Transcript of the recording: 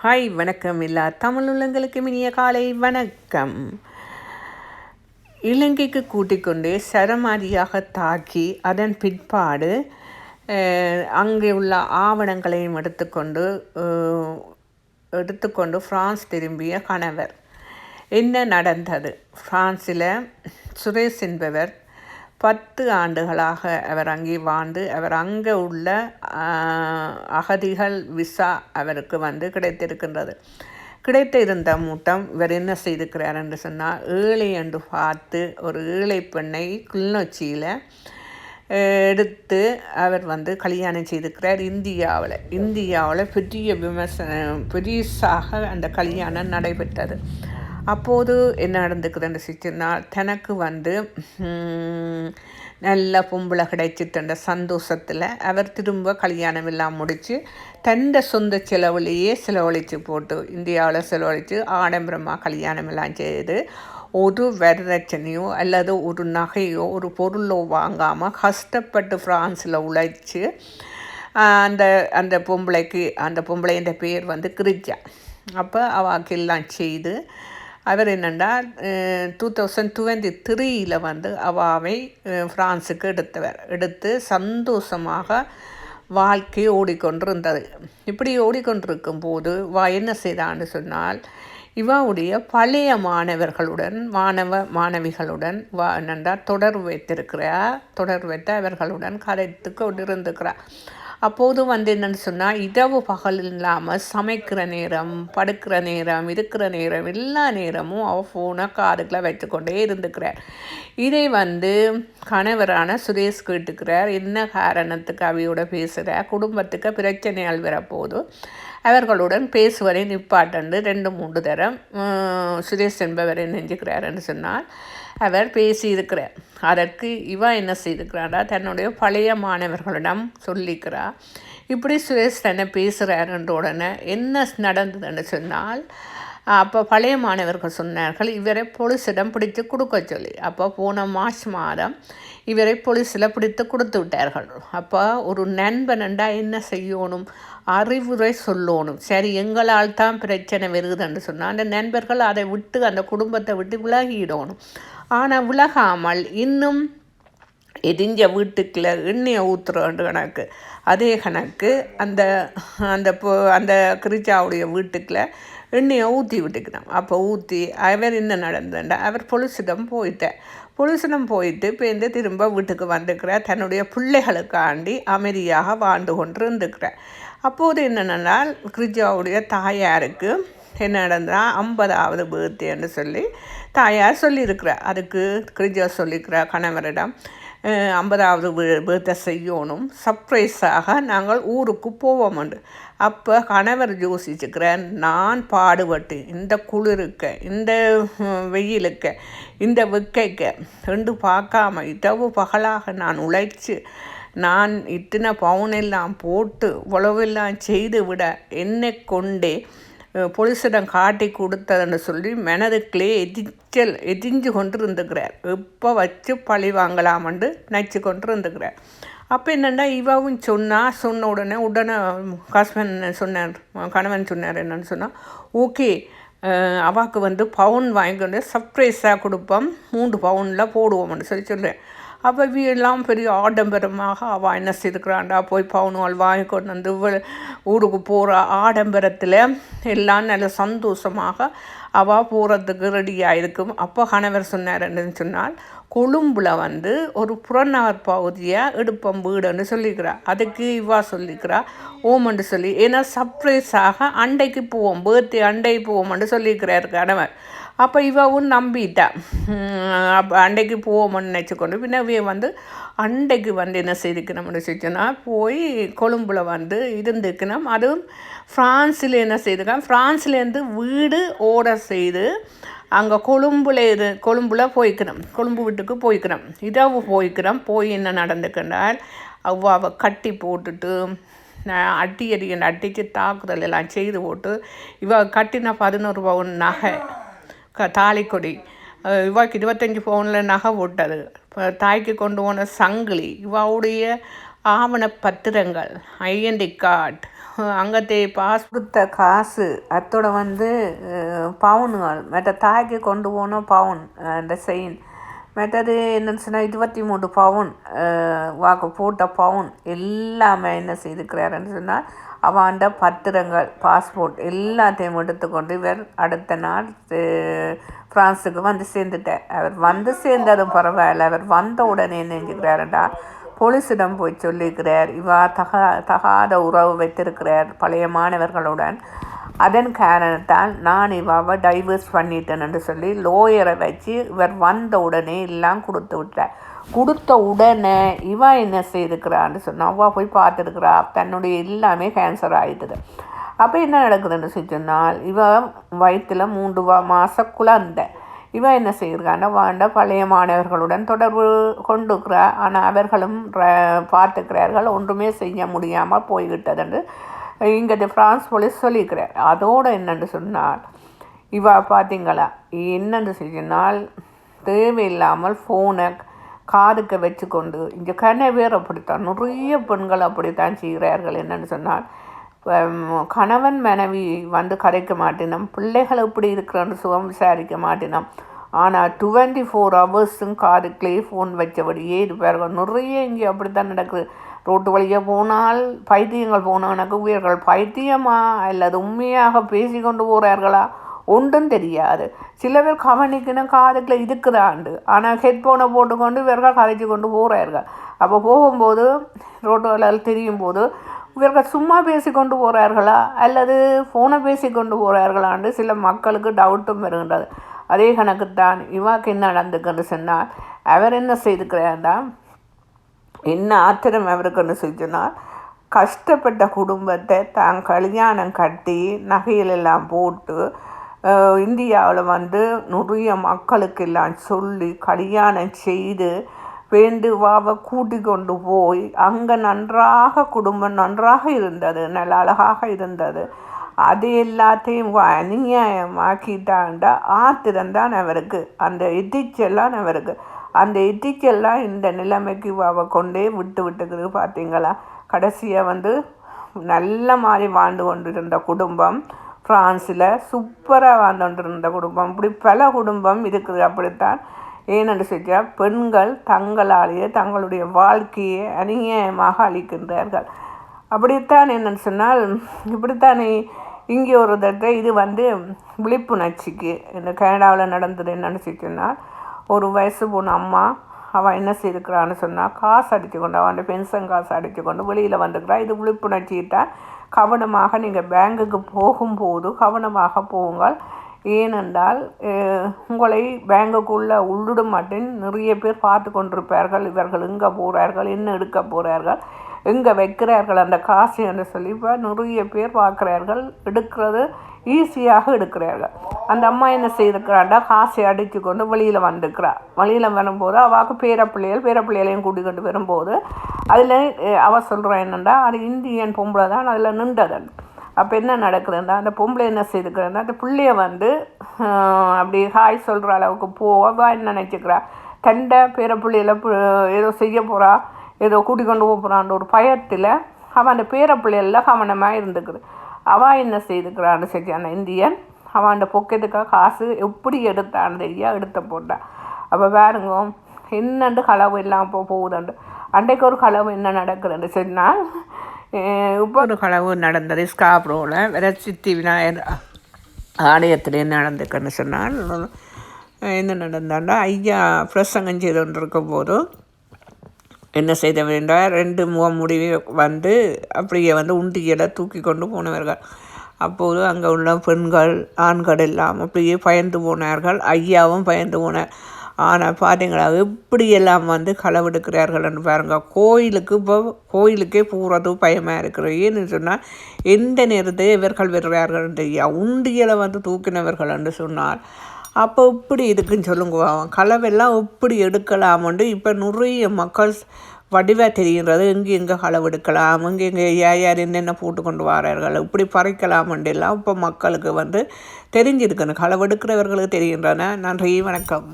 Hi வணக்கம் எல்லா தமிழ் உள்ளங்களுக்கு இனிய காலை வணக்கம். இலங்கைக்கு கூட்டிக்கொண்டே சரமாரியாக தாக்கி அதன் பிற்பாடு அங்கே உள்ள ஆவணங்களையும் எடுத்துக்கொண்டு எடுத்துக்கொண்டு ஃப்ரான்ஸ் திரும்பிய கணவர். என்ன நடந்தது? ஃப்ரான்ஸில் சுரேஷ் என்பவர் பத்து ஆண்டுகளாக அவர் அங்கே வாழ்ந்து அவர் அங்கே உள்ள அகதிகள் விசா அவருக்கு வந்து கிடைத்திருக்கின்றது. கிடைத்த இருந்த மூட்டம் இவர் என்ன செய்திருக்கிறார் என்று சொன்னால் ஏழை என்று பார்த்து ஒரு ஏழை பெண்ணை கிளிநொச்சியில் எடுத்து அவர் வந்து கல்யாணம் செய்திருக்கிறார் இந்தியாவில். இந்தியாவில் பெரிய விமர்சனம் பெரிசாக அந்த கல்யாணம் நடைபெற்றது. அப்போது என்ன நடந்துக்குதுன்னு சொன்னால் தனக்கு வந்து நல்ல பொம்பளை கிடைச்சிட்டுன்ற சந்தோஷத்தில் அவர் திரும்ப கல்யாணம் எல்லாம் முடித்து தந்த சொந்த செலவுலேயே செலவழித்து போட்டு இந்தியாவில் செலவழித்து ஆடம்பரமாக கல்யாணம் எல்லாம் செய்து ஒரு வரதட்சணையோ அல்லது ஒரு நகையோ ஒரு பொருளோ வாங்காமல் கஷ்டப்பட்டு ஃப்ரான்ஸில் உழைச்சி அந்த அந்த பொம்பளைக்கு அந்த பொம்பளைன்ற பேர் வந்து கிரிஜா. அப்போ அவாக்கெல்லாம் செய்து அவர் என்னென்னா டூ தௌசண்ட் டுவெண்ட்டி த்ரீயில் வந்து அவாவை ஃப்ரான்ஸுக்கு எடுத்தவர். எடுத்து சந்தோஷமாக வாழ்க்கை ஓடிக்கொண்டிருந்தது. இப்படி ஓடிக்கொண்டிருக்கும் போது வா என்ன செய்தான்னு சொன்னால் இவாவுடைய பழைய மாணவர்களுடன் மாணவ மாணவிகளுடன் வா என்னென்றால் தொடர்பு வைத்திருக்கிறார். தொடர்பு வைத்து அவர்களுடன் கதைத்து கொண்டிருந்துக்கிறார் அப்போது வந்து என்னன்னு சொன்னால் இரவு பகல் இல்லாமல் சமைக்கிற நேரம் படுக்கிற நேரம் இருக்கிற நேரம் எல்லா நேரமும் அவள் ஃபோனை காதுக்குள்ள வச்சுக்கொண்டே இருந்துக்கிறார். இதை வந்து கணவரான சுரேஷ் கேட்டுக்கிறார் என்ன காரணத்துக்கு அவையோட பேசுகிற குடும்பத்துக்கு பிரச்சனைகள் வரப்போது அவர்களுடன் பேசுவதை நிப்பாட்டண்டு. ரெண்டு மூன்று தரம் சுரேஷ் என்பவரை நெஞ்சுக்கிறாருன்னு சொன்னால் அவர் பேசியிருக்கிறார். அதற்கு இவா என்ன செய்திருக்கிறாரா தன்னுடைய பழைய மாணவர்களிடம் சொல்லிக்கிறார். இப்படி சுரேஷ் தன்னை பேசுகிறாருன்ற உடனே என்ன நடந்ததுன்னு சொன்னால் அப்போ பழைய மாணவர்கள் சொன்னார்கள் இவரை போலீஸிடம் பிடித்து கொடுக்க சொல்லி. அப்போ போன மார்ச் மாதம் இவரை போலீஸில் பிடித்து கொடுத்து விட்டார்கள். அப்போ ஒரு நண்பனண்டா என்ன செய்யணும்? அறிவுரை சொல்லணும். சரி எங்களால் தான் பிரச்சனை வருதுன்னு சொன்னால் அந்த நண்பர்கள் அதை விட்டு அந்த குடும்பத்தை விட்டு விலகிடணும். ஆனால் விலகாமல் இன்னும் எரிஞ்ச வீட்டுக்குள்ள எண்ணெயை ஊற்றுறோண்டு கணக்கு. அதே கணக்கு அந்த அந்த போ அந்த கிரிஜாவுடைய வீட்டுக்குள்ள எண்ணெயை ஊற்றி விட்டுக்கணும் அப்போ ஊற்றி அவர் என்ன நடந்ததுண்டா அவர் பொலிசிடம் போயிட்டார். பொலிசிடம் போயிட்டு பேருந்து திரும்ப வீட்டுக்கு வந்துக்கிறார் தன்னுடைய பிள்ளைகளுக்காண்டி அமைதியாக வாழ்ந்து கொண்டு இருந்துக்கிறார் அப்போது என்னென்னால் கிரிஜாவுடைய தாயாருக்கு என்ன நடந்தால் ஐம்பதாவது பர்த்டேன்னு சொல்லி தாயார் சொல்லியிருக்கிறார். அதுக்கு கிரிஜா சொல்லியிருக்கிறார் கணவரிடம் ஐம்பதாவது பர்த்டே செய்யணும். சர்ப்ரைஸாக நாங்கள் ஊருக்கு போவோம்ண்டு அப்போ கணவர் யோசிச்சுக்கிறேன் நான் பாடுபட்டு இந்த குளிருக்க இந்த வெயிலுக்க இந்த வெக்கைக்க ரெண்டு பார்க்காம இரவு பகலாக நான் உழைச்சி நான் இத்தனை பவுனெல்லாம் போட்டு உழவெல்லாம் செய்து விட என்னை கொண்டே போலீஸிடம் காட்டி கொடுத்ததுன்னு சொல்லி மனதுக்குள்ளே எதிச்சல் எதிஞ்சு கொண்டு இருந்துக்கிறார் எப்போ வச்சு பழி வாங்கலாமண்டு நச்சு கொண்டு இருந்துக்கிறார் அப்போ என்னென்னா இவவும் சொன்னால் சொன்ன உடனே உடனே ஹஸ்பண்ட் சொன்னார் கணவன் சொன்னார் என்னன்னு சொன்னால் ஓகே அவாக்கு வந்து பவுன் வாங்கிக்கொண்டு சர்ப்ரைஸாக கொடுப்போம் மூன்று பவுனில் போடுவோம்னு சொல்லி சொல்கிறேன் அப்போ எல்லாம் பெரிய ஆடம்பரமாக அவள் என்ன செய்திருக்கிறாண்டா? போய் பவுனுவாள் வாங்கி கொண்டு வந்து ஊருக்கு போகிற ஆடம்பரத்தில் எல்லாம் நல்ல சந்தோஷமாக அவள் போகிறதுக்கு ரெடியாக இருக்கும். அப்போ கணவர் சொன்னார் என்னன்னு சொன்னால் கொழும்புல வந்து ஒரு புறநகர் பகுதியை எடுப்பம் வீடுன்னு சொல்லிக்கிறா. அதுக்கு இவா சொல்லிக்கிறா ஓமன்று சொல்லி. ஏன்னா சர்ப்ரைஸாக அண்டைக்கு போவோம் பேர்த்தி அண்டைக்கு போவோம்னு சொல்லியிருக்கிறார் கணவர். அப்போ இவவும் நம்பிட்டா. அப்போ அண்டைக்கு போவோம்னு நினச்சிக்கொண்டு பின்ன வந்து அண்டைக்கு வந்து என்ன செய்திருக்கணும்னு சொன்னா போய் கொழும்பில் வந்து இருந்துக்கணும். அதுவும் ஃப்ரான்ஸில் என்ன செய்திருக்கான் ஃப்ரான்ஸ்லேருந்து வீடு ஓட செய்து அங்கே கொழும்புல இரு கொழும்புல போய்க்கணும். கொழும்பு வீட்டுக்கு போய்க்கணும். இரவு போய்க்கிறோம் போய் என்ன நடந்துக்கின்றால் அவ்வாவை கட்டி போட்டுட்டு நான் அடி அடி அடித்து தாக்குதல் எல்லாம் செய்து போட்டு இவ கட்டின பதினோரு பவுன் நகை. க தாலிக்கொடி. இவாக்கு இருபத்தஞ்சி பவுனில் நகை போட்டது. இப்போ தாய்க்கு கொண்டு போன சங்கிலி இவாவுடைய ஆவணப்பத்திரங்கள் ஐஎன்டி கார்டு. அங்கத்தை பாஸ் கொடுத்த காசு அத்தோட வந்து பவுனுகள். மற்ற தாய்க்கு கொண்டு போன பவுன் அந்த செயின். மற்றது என்னன்னு சொன்னால் இருபத்தி மூணு பவுன் வாக்கு போட்ட பவுன். எல்லாமே என்ன செய்துக்கிறாருன்னு சொன்னால் அவாண்ட பத்திரங்கள் பாஸ்போர்ட் எல்லாத்தையும் எடுத்துக்கொண்டு இவர் அடுத்த நாள் ஃப்ரான்ஸுக்கு வந்து சேர்ந்துட்டார். அவர் வந்து சேர்ந்ததும் பரவாயில்ல. அவர் வந்த உடனே நினைஞ்சுக்கிறாருடா போலீஸிடம் போய் சொல்லியிருக்கிறார். இவா தகா தகாத உறவு வைத்திருக்கிறார் பழைய மாணவர்களுடன். அதன் காரணத்தால் நான் இவாவை டைவர்ஸ் பண்ணிட்டேன்னு சொல்லி லோயரை வச்சு இவர் வந்த உடனே எல்லாம் கொடுத்து விட்டார். கொடுத்த உடனே இவன் என்ன செய்திருக்கிறான்னு சொன்னால் அவ்வா போய் பார்த்துருக்குறா. தன்னுடைய எல்லாமே கேன்சர் ஆகிட்டுது அப்போ என்ன நடக்குதுன்னு சொன்னால் இவன் வயிற்றில் மூன்று வா மாத குழந்த. இவன் என்ன செய்கிறான்னா வாண்ட பழைய மாணவர்களுடன் தொடர்பு கொண்டுக்கிறா ஆனால் அவர்களும் பார்த்துக்கிறார்கள் ஒன்றுமே செய்ய முடியாமல் போய்விட்டதுன்னு இங்கே ஃப்ரான்ஸ் போலீஸ் சொல்லியிருக்கிறார் அதோடு என்னென்று சொன்னால் இவா பார்த்தீங்களா என்னென்று சொன்னால் தேவையில்லாமல் ஃபோனை காதுக்க வச்சுக்கொண்டு இங்கே கனவேர் அப்படித்தான் நிறைய பெண்கள் அப்படித்தான் செய்கிறார்கள் என்னென்னு சொன்னால் கணவன் மனைவி வந்து கரைக்க மாட்டினோம் பிள்ளைகள் எப்படி இருக்கிறன்னு சுகம் விசாரிக்க மாட்டினோம். ஆனால் டுவெண்ட்டி ஃபோர் ஹவர்ஸும் காதுக்குள்ளேயே ஃபோன் வச்சபடியே இருப்பார்கள் நிறைய இங்கே அப்படி தான் நடக்குது. ரோட்டு வழியாக போனால் பைத்தியங்கள் போனவனுக்கு உயிர்கள் பைத்தியமா? அல்லது உண்மையாக பேசி கொண்டு போகிறார்களா ஒன்றும் தெரியாது. சில பேர் கவனிக்கணும் காதுக்குள்ள இருக்குதாண்டு ஆனால் ஹெட்ஃபோனை போட்டுக்கொண்டு இவர்கள் கதைச்சு கொண்டு போகிறார்கள் அப்போ போகும்போது ரோட்டுகளில் தெரியும் போது இவர்கள் சும்மா பேசி கொண்டு போகிறார்களா அல்லது ஃபோனை பேசி கொண்டு போகிறார்களான்னு சில மக்களுக்கு டவுட்டும் வருகின்றது. அதே கணக்குத்தான் இவாக்கு என்ன நடந்துக்குன்னு சொன்னால் அவர் என்ன செய்துக்கிறார்னா என்ன ஆத்திரம் அவருக்குன்னு சொன்னால் கஷ்டப்பட்ட குடும்பத்தை தான் கல்யாணம் கட்டி நகையிலெல்லாம் போட்டு இந்தியாவில் வந்து நிறைய மக்களுக்கெல்லாம் சொல்லி கல்யாணம் செய்து வேண்டுவாவை கூட்டி கொண்டு போய் அங்கே நன்றாக குடும்பம் நன்றாக இருந்தது நல்ல அழகாக இருந்தது. அது எல்லாத்தையும் அநியாயமாக்கிட்டாண்டா ஆத்திரம்தான் அவருக்கு அந்த எதிர்ச்செல்லாம் அவருக்கு. அந்த எத்திச்செல்லாம் இந்த நிலைமைக்கு அவள் கொண்டே விட்டு விட்டுக்குது பார்த்தீங்களா? கடைசியாக வந்து நல்ல மாதிரி வாழ்ந்து கொண்டிருந்த குடும்பம் ஃப்ரான்ஸில் சூப்பராக வாழ்ந்து கொண்டிருந்த குடும்பம். இப்படி பல குடும்பம் இருக்குது அப்படித்தான். ஏனென்று செஞ்சால் பெண்கள் தங்களாலேயே தங்களுடைய வாழ்க்கையை அநியாயமாக அளிக்கின்றார்கள் அப்படித்தான் என்னென்னு சொன்னால் இப்படித்தானே இங்கே ஒரு தட்டை இது வந்து விழிப்புணர்ச்சிக்கு இந்த கனடாவில் நடந்தது என்னென்னு சொன்னால் ஒரு வயசு போன அம்மா அவன் என்ன செய்திருக்கிறான்னு சொன்னால் காசு அடித்து கொண்டு அவன் பென்ஷன் காசு அடித்து கொண்டு வெளியில் வந்துக்கிறான் இது விழிப்புணர்ச்சிட்டால் கவனமாக நீங்கள் பேங்குக்கு போகும்போது கவனமாக போங்கள். ஏனென்றால் உங்களை பேங்குக்குள்ளே உள்ளிடும் மாட்டேன் நிறைய பேர் பார்த்து கொண்டிருப்பார்கள் இவர்கள் எங்கே போகிறார்கள் என்ன எடுக்க போகிறார்கள் எங்கே வைக்கிறார்கள் அந்த காசு என்று சொல்லி இப்போ நிறைய பேர் பார்க்குறார்கள். எடுக்கிறது ஈஸியாக எடுக்கிறார்கள். அந்த அம்மா என்ன செய்திருக்கிறாண்டா? காசை அடித்து கொண்டு வெளியில் வந்துக்கிறா வெளியில் வரும்போது அவாக்கு பேரப்பிள்ளைகள் பேரப்பிள்ளைகளையும் கூட்டிக்கொண்டு வரும்போது அதில் அவள் சொல்கிறான் என்னென்னா அது இந்தியன் பொம்பளை தான் அதில் நின்றதன். அப்போ என்ன நடக்குதுன்னா அந்த பொம்பளை என்ன செய்துக்கிறேன்னா அந்த பிள்ளைய வந்து அப்படி ஹாய் சொல்கிற அளவுக்கு போவா என்ன நினச்சிக்கிறா? தண்டை பேர பிள்ளையில ஏதோ செய்ய போகிறா ஏதோ கூட்டி கொண்டு போகிறான்ற ஒரு பயத்தில் அவன் அந்த பேர பிள்ளைகளில் கவனமாக இருந்துக்குது. அவன் என்ன செய்துக்கிறான்னு சரி அந்த இந்தியன் அவன் அந்த பொக்கெட்டுக்காக காசு எப்படி எடுத்தான்னு தெரியா? எடுத்த போட்டான். அப்போ பாருங்க என்னண்டு களவு எல்லாம் இப்போ போகுதுண்டு. அன்றைக்கு ஒரு களவு என்ன நடக்குதுன்னு சொன்னால் இப்போ ஒரு களவு நடந்தது ஸ்காப்ரோவில் விரச்சித்தி விநாயகர் ஆலயத்தில் என்ன நடந்துக்குன்னு சொன்னால் என்ன நடந்தாண்டா? ஐயா பிரசங்கம் செய்து கொண்டிருக்கும் போது என்ன செய்த என்றால் ரெண்டு முகம் முடிவு வந்து அப்படியே வந்து உண்டியலை தூக்கி கொண்டு போனவர்கள். அப்போது அங்கே உள்ள பெண்கள் ஆண்கள் எல்லாம் அப்படியே பயந்து போனார்கள். ஐயாவும் பயந்து போனார். ஆனால் பார்த்தீங்களா எப்படியெல்லாம் வந்து களவெடுக்கிறார்கள்னு பாருங்கள் கோயிலுக்கு இப்போ கோயிலுக்கே போகிறது பயமாக இருக்கிறது. ஏன்னு சொன்னால் எந்த நேரத்தை இவர்கள் வருகிறார்கள் தெரியா உண்டியலை வந்து தூக்கினவர்கள் என்று சொன்னால் அப்போ இப்படி இருக்குன்னு சொல்லுங்க. அவன் களவெல்லாம் இப்படி எடுக்கலாம்னு இப்போ நிறைய மக்கள் வடிவாக தெரிகின்றது. இங்கே எங்கே களவு எடுக்கலாம் இங்கே எங்கே யார் யார் என்னென்ன போட்டு கொண்டு வரார்கள் இப்படி பறைக்கலாமண்டெல்லாம் இப்போ மக்களுக்கு வந்து தெரிஞ்சிருக்கணும் களவெடுக்கிறவர்களுக்கு தெரிகின்றன. நன்றி வணக்கம்.